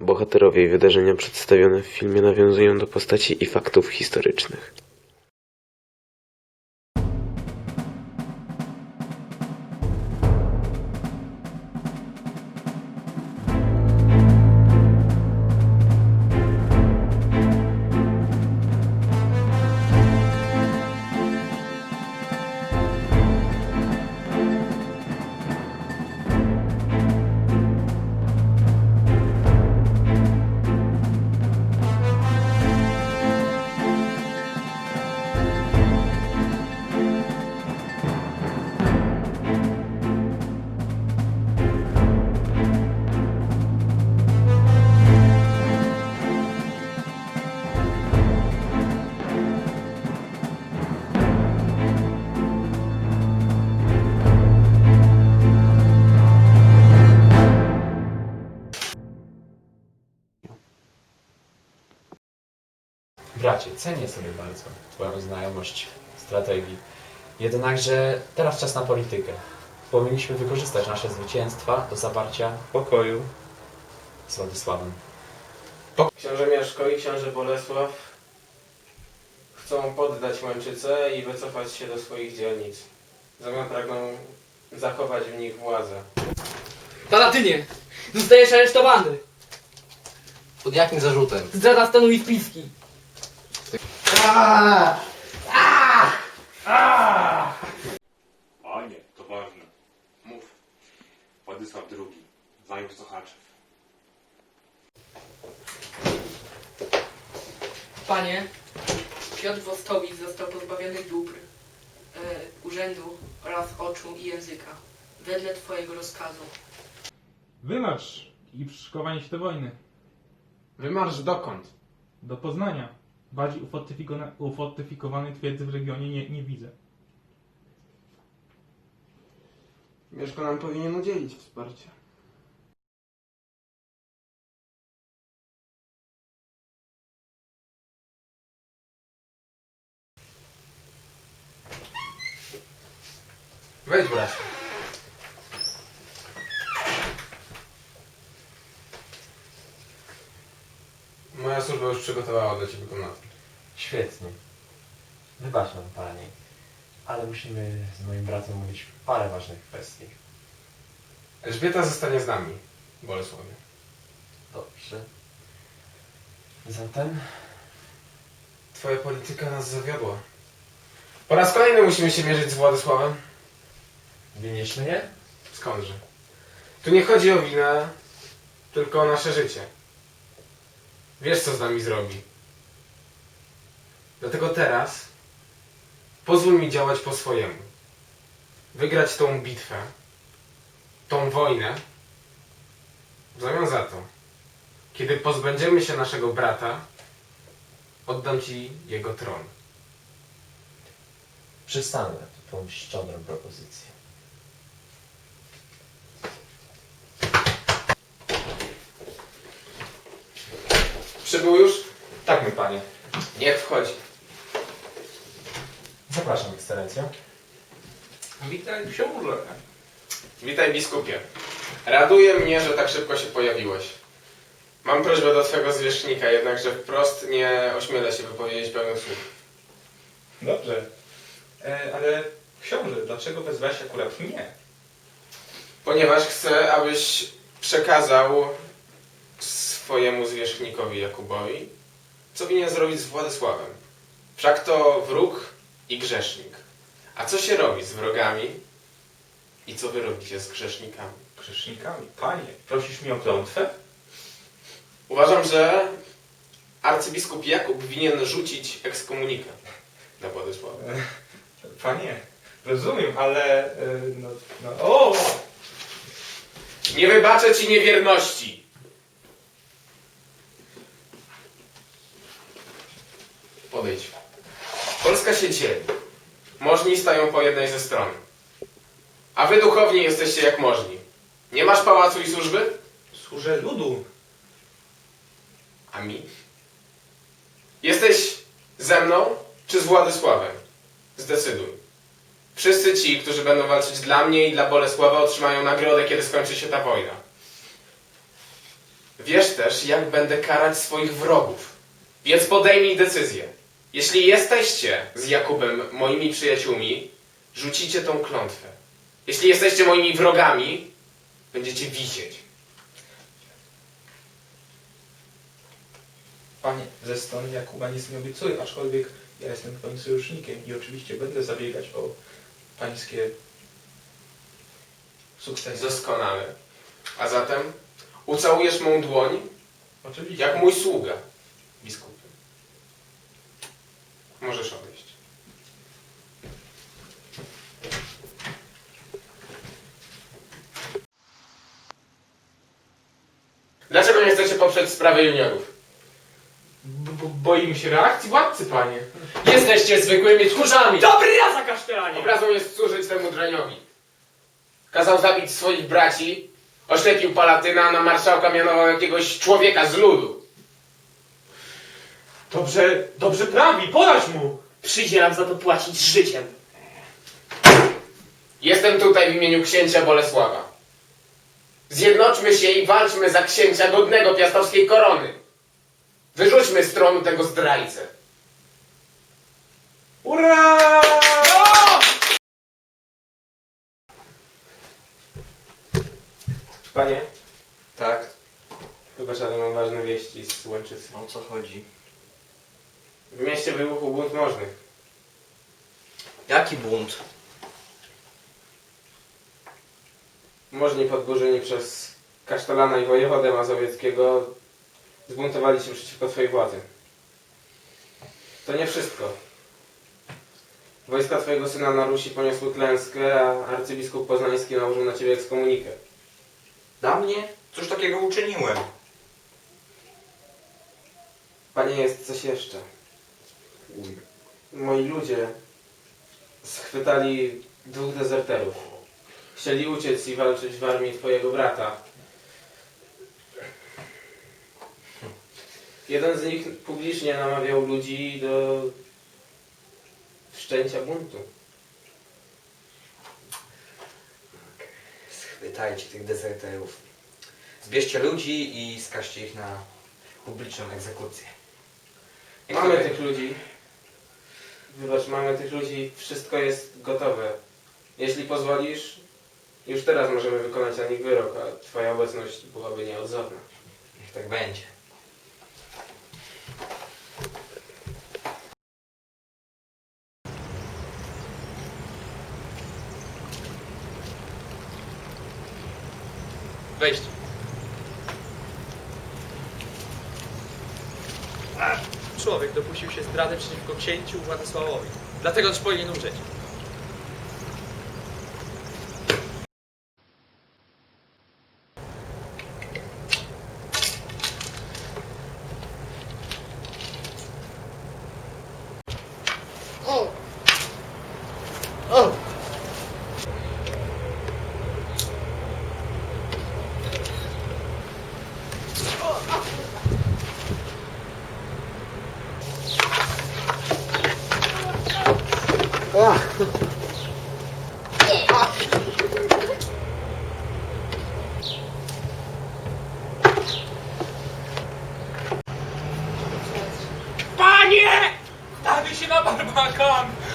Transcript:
Bohaterowie i wydarzenia przedstawione w filmie nawiązują do postaci i faktów historycznych. Bracie, cenię sobie bardzo Twoją znajomość strategii. Jednakże teraz czas na politykę. Powinniśmy wykorzystać nasze zwycięstwa do zawarcia pokoju z Władysławem. Książę Mieszko i książę Bolesław chcą poddać Męczycę i wycofać się do swoich dzielnic. W zamian pragną zachować w nich władzę. Palatynie! Zostajesz aresztowany! Pod jakim zarzutem? Zdrada stanu i spiski! Panie, to ważne. Mów. Władysław II, zajął Sochaczew. Panie, Piotr Wostowicz został pozbawiony dóbr, e, urzędu oraz oczu i języka. Wedle Twojego rozkazu. Wymarsz i przyszykowanie się do wojny. Wymarsz dokąd? Do Poznania. Bardziej ufortyfikowanej twierdzy w regionie nie, nie widzę. Mieszko nam powinien udzielić wsparcia. Wejdź bracie. Moja służba już przygotowała dla Ciebie komnatę. Świetnie. Wybacz nam, Panie, ale musimy z moim bratem mówić parę ważnych kwestii. Elżbieta zostanie z nami, Bolesławie. Dobrze. Zatem Twoja polityka nas zawiodła. Po raz kolejny musimy się mierzyć z Władysławem. winniśmy je? Skądże? Tu nie chodzi o winę, tylko o nasze życie. Wiesz, co z nami zrobi. Dlatego teraz pozwól mi działać po swojemu. Wygrać tą bitwę, tą wojnę. W zamian za to, kiedy pozbędziemy się naszego brata, oddam ci jego tron. Przystanę na tą szczodrą propozycję. Przybył już? Tak, mój panie. Niech wchodzi. Zapraszam, ekscelencjo. Witaj książę. Witaj biskupie. Raduje mnie, że tak szybko się pojawiłeś. Mam prośbę do twego zwierzchnika, jednakże wprost nie ośmielę się wypowiedzieć pełnych słów. Dobrze. E, ale książę, dlaczego wezwałeś akurat mnie? Ponieważ chcę, abyś przekazał swojemu zwierzchnikowi Jakubowi, co winien zrobić z Władysławem. Wszak to wróg i grzesznik. A co się robi z wrogami i co wy robicie z grzesznikami? Grzesznikami. Panie, prosisz mnie o klątwę? Uważam, że arcybiskup Jakub winien rzucić ekskomunikat na Władysława. Panie, rozumiem, ale... E, no, no, o! Nie wybaczę ci niewierności! Się dzieli. Możni stają po jednej ze stron. A wy duchowni jesteście jak możni. Nie masz pałacu i służby? Służę ludu. A mi? Jesteś ze mną czy z Władysławem? Zdecyduj. Wszyscy ci, którzy będą walczyć dla mnie i dla Bolesława, otrzymają nagrodę, kiedy skończy się ta wojna. Wiesz też, jak będę karać swoich wrogów. Więc podejmij decyzję. Jeśli jesteście z Jakubem moimi przyjaciółmi, rzucicie tą klątwę. Jeśli jesteście moimi wrogami, będziecie wisieć. Panie, ze strony Jakuba nic nie obiecuję, aczkolwiek ja jestem twoim sojusznikiem i oczywiście będę zabiegać o pańskie sukcesy. Doskonale. A zatem ucałujesz mą dłoń, Oczywiście. jak mój sługa, biskupie. Możesz odejść. Dlaczego nie chcecie poprzeć sprawy juniorów? B- boimy się reakcji władcy, panie. Jesteście zwykłymi tchórzami! Dobry raz za kasztelanie! Obrazą jest służyć temu draniowi. Kazał zabić swoich braci, oślepił Palatyna, a na marszałka mianował jakiegoś człowieka z ludu. Dobrze, dobrze prawi, podać mu! Przyjdzie nam za to płacić życiem. Jestem tutaj w imieniu księcia Bolesława. Zjednoczmy się i walczmy za księcia godnego piastowskiej korony. Wyrzućmy z tronu tego zdrajcę. Ura! Panie, Tak? wybacz, ale mam ważne wieści z Łęczycy. O co chodzi? W mieście wybuchł bunt możnych. Jaki bunt? Możni podburzeni przez kasztelana i wojewodę mazowieckiego zbuntowali się przeciwko twojej władzy. To nie wszystko. Wojska twojego syna na Rusi poniosły klęskę, a arcybiskup poznański nałożył na ciebie ekskomunikę. Dla mnie? Cóż takiego uczyniłem? Panie, jest coś jeszcze. Moi ludzie schwytali dwóch dezerterów. Chcieli uciec i walczyć w armii twojego brata. Jeden z nich publicznie namawiał ludzi do wszczęcia buntu. Schwytajcie tych dezerterów. Zbierzcie ludzi i skażcie ich na publiczną egzekucję. Mamy tych ludzi. Wybacz, mamy tych ludzi. Wszystko jest gotowe. Jeśli pozwolisz, już teraz możemy wykonać na nich wyrok, a twoja obecność byłaby nieodzowna. Niech tak będzie. Wejść. Człowiek dopuścił się zdrady przeciwko księciu Władysławowi. Dlatego też powinien umrzeć. Panie!